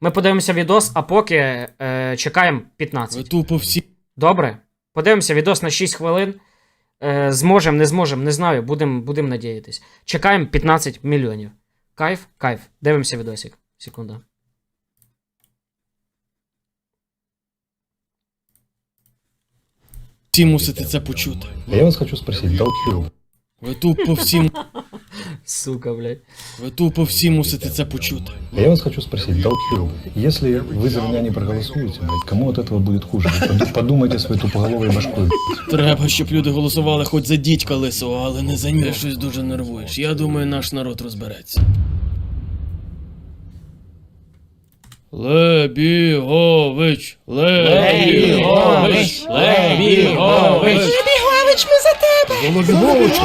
Ми подивимося відос, а поки е, чекаємо 15. тупо всі. Добре? Подивимося відос на 6 хвилин. Е, зможемо, не зможемо, не знаю. Будемо будем надіятись. Чекаємо 15 мільйонів. Кайф, кайф. Дивимося відосик. Секунда. Всі мусите це почути. Я вас хочу спросить, долбоёб, Ви тупо всі. Сука, блядь. Ви тупо всі мусите це почути. а я вас хочу спросить, долбоёб, если вы за меня не проголосуете, блядь, кому от этого будет хуже? Вы поду- Подумайте своей тупоголовой башкой. Треба, щоб люди голосували хоч за дідька лисого, але не за нього. Ти щось дуже нервуєш. Я думаю, наш народ розбереться. Лебігович! Лебігович! Лебігович! Лебігович, ми За тебе! Лебігович!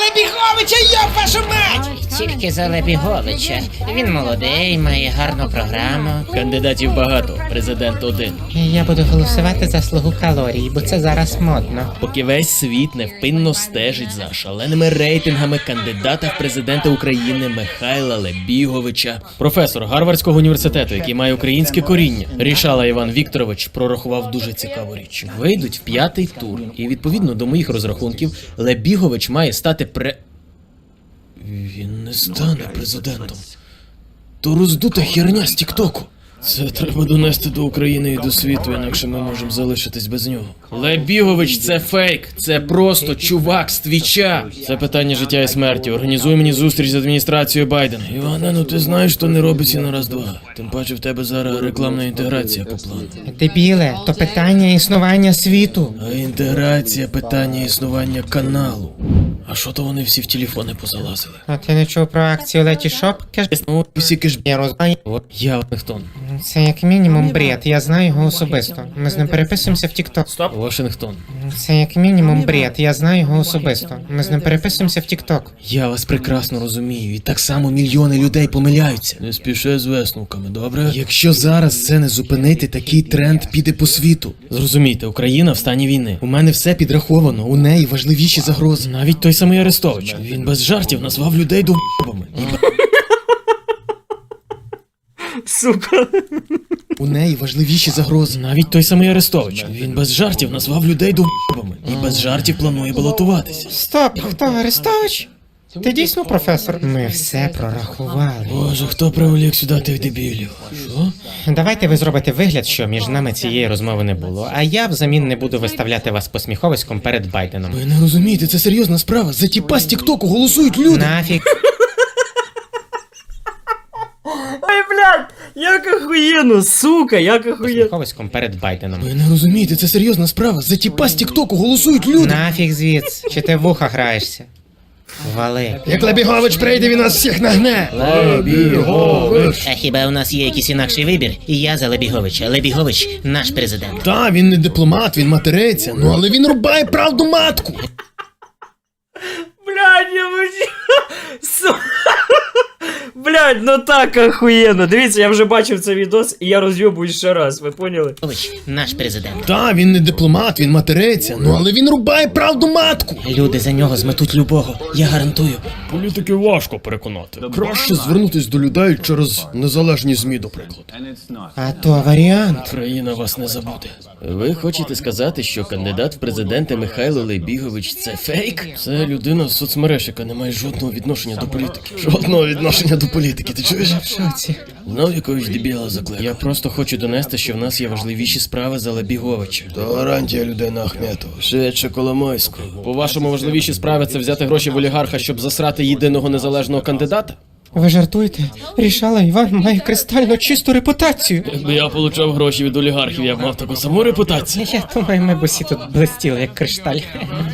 Лебіговича, я вашу мать! Тільки за Лебіговича. Він молодий, має гарну програму. Кандидатів багато, президент один. Я буду голосувати за слугу калорій, бо це зараз модно. Поки весь світ невпинно стежить за шаленими рейтингами кандидата в президенти України Михайла Лебіговича, професор Гарвардського університету, який має українське коріння, Рішала Іван Вікторович прорахував дуже цікаву річ. Вийдуть в п'ятий тур, і відповідно до моїх розрахунків, Лебігович має стати пре. Він не стане президентом. То роздута херня з Тіктоку. Це треба донести до України і до світу, інакше ми можемо залишитись без нього. Лебігович, це фейк, це просто чувак з твіча. Це питання життя і смерті. Організуй мені зустріч з адміністрацією Байдена. Іване, ну ти знаєш, що не робиться на раз-два. Тим паче в тебе зараз рекламна інтеграція по плану. Дебіле, то питання існування світу. А інтеграція питання існування каналу. А що то вони всі в телефони позалазили? А ти не чув про акцію Letysshop? Кеш... Ну, всі киш... Я розумію. Я Вашингтон. Це як мінімум бред, я знаю його особисто. Ми з ним переписуємося в TikTok. Стоп. Вашингтон. Це як мінімум бред, я знаю його особисто. Ми з ним переписуємося в TikTok. Я вас прекрасно розумію, і так само мільйони людей помиляються. Не спіши з висновками, добре? Якщо зараз це не зупинити, такий тренд піде по світу. Зрозумійте, Україна в стані війни. У мене все підраховано, у неї важливіші загрози. Навіть той самий Арестович. Він без жартів назвав людей довбами. Сука. У неї важливіші загрози. Навіть той самий Арестович. Він без жартів назвав людей довбами. І без жартів планує балотуватися. Стоп, хто Арестович? Ти дійсно професор? Ми все прорахували. Боже, хто приволік сюди тих дебілів? Що? Давайте ви зробите вигляд, що між нами цієї розмови не було, а я взамін не буду виставляти вас посміховиськом перед Байденом. Ви не розумієте, це серйозна справа. За тіпа з Тіктоку голосують люди. Нафіг. Ой, блядь, як охуєнно, сука, як охуєнно. Посміховиськом перед Байденом. Ви не розумієте, це серйозна справа. За тіпа з Тіктоку голосують люди. Нафіг звідси. Чи ти в вуха граєшся? Вали. Як Лебігович прийде, він нас всіх нагне. Лебігович. А хіба у нас є якийсь інакший вибір? І я за Лебіговича. Лебігович наш президент. Та, він не дипломат, він материться. Ну але він рубає правду матку. Блядь, я вообще... Су... Блядь, ну так охуєнно. Дивіться, я вже бачив цей відос, і я роз'єбуюсь ще раз, ви поняли? Лебігович наш президент. Та, він не дипломат, він материться. Ну але він рубає правду матку. Люди за нього зметуть любого. Я гарантую. Політики важко переконати. Краще звернутись до людей через незалежні змі, до прикладу. А то варіант. Країна вас не забуде. Ви хочете сказати, що кандидат в президенти Михайло Лебігович це фейк? Це людина з соцмереж, яка не має жодного відношення до політики. Жодного відношення до політики, ти чуєш? В шоці. Знов якогось дебіла закликав. Я просто хочу донести, що в нас є важливіші справи за Лебіговича. Толерантія людей на Ахметова. Швидше Коломойського. По-вашому, важливіші справи це взяти гроші в олігарха, щоб засрати єдиного незалежного кандидата? Ви жартуєте? Рішала Іван має кристально чисту репутацію. Якби я получав гроші від олігархів, я б мав таку саму репутацію. Я думаю, ми б усі тут блистіли, як кришталь.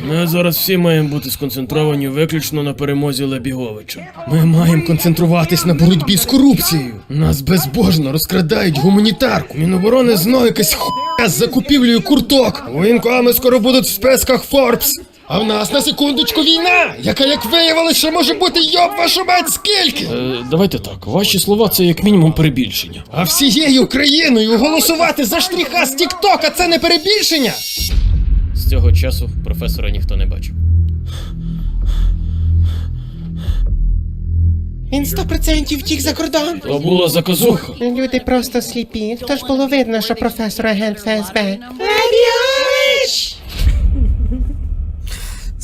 Ми зараз всі маємо бути сконцентровані виключно на перемозі Лебіговича. Ми маємо концентруватись на боротьбі з корупцією. Нас безбожно розкрадають гуманітарку. Міноборони знову якась хуйня з закупівлею курток. Воєнкоми скоро будуть в списках Форбс. А в нас на секундочку війна, яка, як виявилося, ще може бути йоб вашу мать скільки? Е, давайте так, ваші слова це як мінімум перебільшення. А всією країною голосувати за штріха з Тіктока це не перебільшення? З цього часу професора ніхто не бачив. Він 100% втік за кордон. То була заказуха. Люди просто сліпі. Тож було видно, що професор агент ФСБ.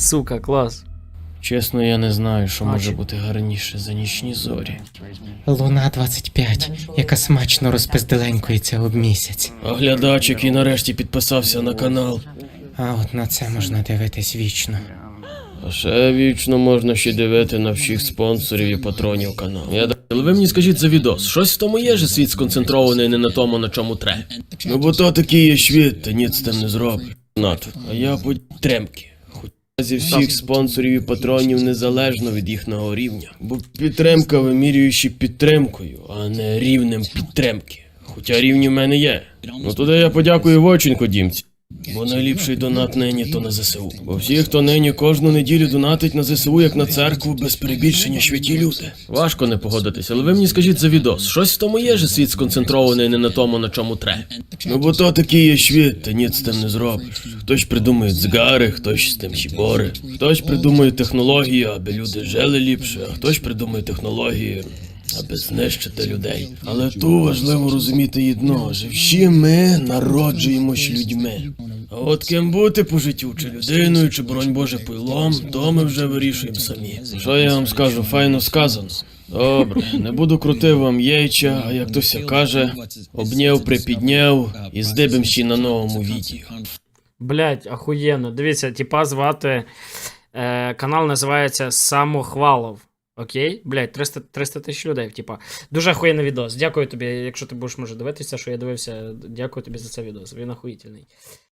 Сука, клас. Чесно, я не знаю, що може бути гарніше за нічні зорі. Луна 25, яка смачно розпизделенькується об місяць. А глядач, який нарешті підписався на канал. А от на це можна дивитись вічно. А ще вічно можна ще дивити на всіх спонсорів і патронів каналу. Я Але ви мені скажіть за відос. Щось в тому є же світ сконцентрований не на тому, на чому треба. Ну бо то такий є світ, та ні з тим не зробиш. Нато. А я по тремки. Зі всіх спонсорів і патронів незалежно від їхнього рівня. Бо підтримка вимірюючи підтримкою, а не рівнем підтримки. Хоча рівні в мене є. Ну туди я подякую Воченьку дімці. Бо найліпший донат нині то на ЗСУ. Бо всі, хто нині кожну неділю донатить на ЗСУ, як на церкву, без перебільшення святі люди. Важко не погодитися, але ви мені скажіть за відос. Щось в тому є же світ сконцентрований не на тому, на чому треба. Ну бо то такий є світ, та ні з тим не зробиш. Хтось придумує дзгари, хтось з тим щібори, хтось придумує технології, аби люди жили ліпше, а хтось придумує технології. Аби знищити людей. Але тут важливо розуміти одно, що всі ми народжуємось людьми. А от ким бути по життю, чи людиною, чи бронь Боже пилом, то ми вже вирішуємо самі. Що я вам скажу, файно сказано. Добре, не буду крутити вам яйця, а як хтось каже, обняв, припідняв і здибим ще на новому відео. Блять, ахуєнно. Дивіться, типа звати. Е, канал називається Самохвалов. Окей? Блять, 300 300 тисяч людей. Типа. Дуже ахуєнний відос. Дякую тобі, якщо ти будеш може дивитися, що я дивився. Дякую тобі за цей відос. Він ахуїтельний.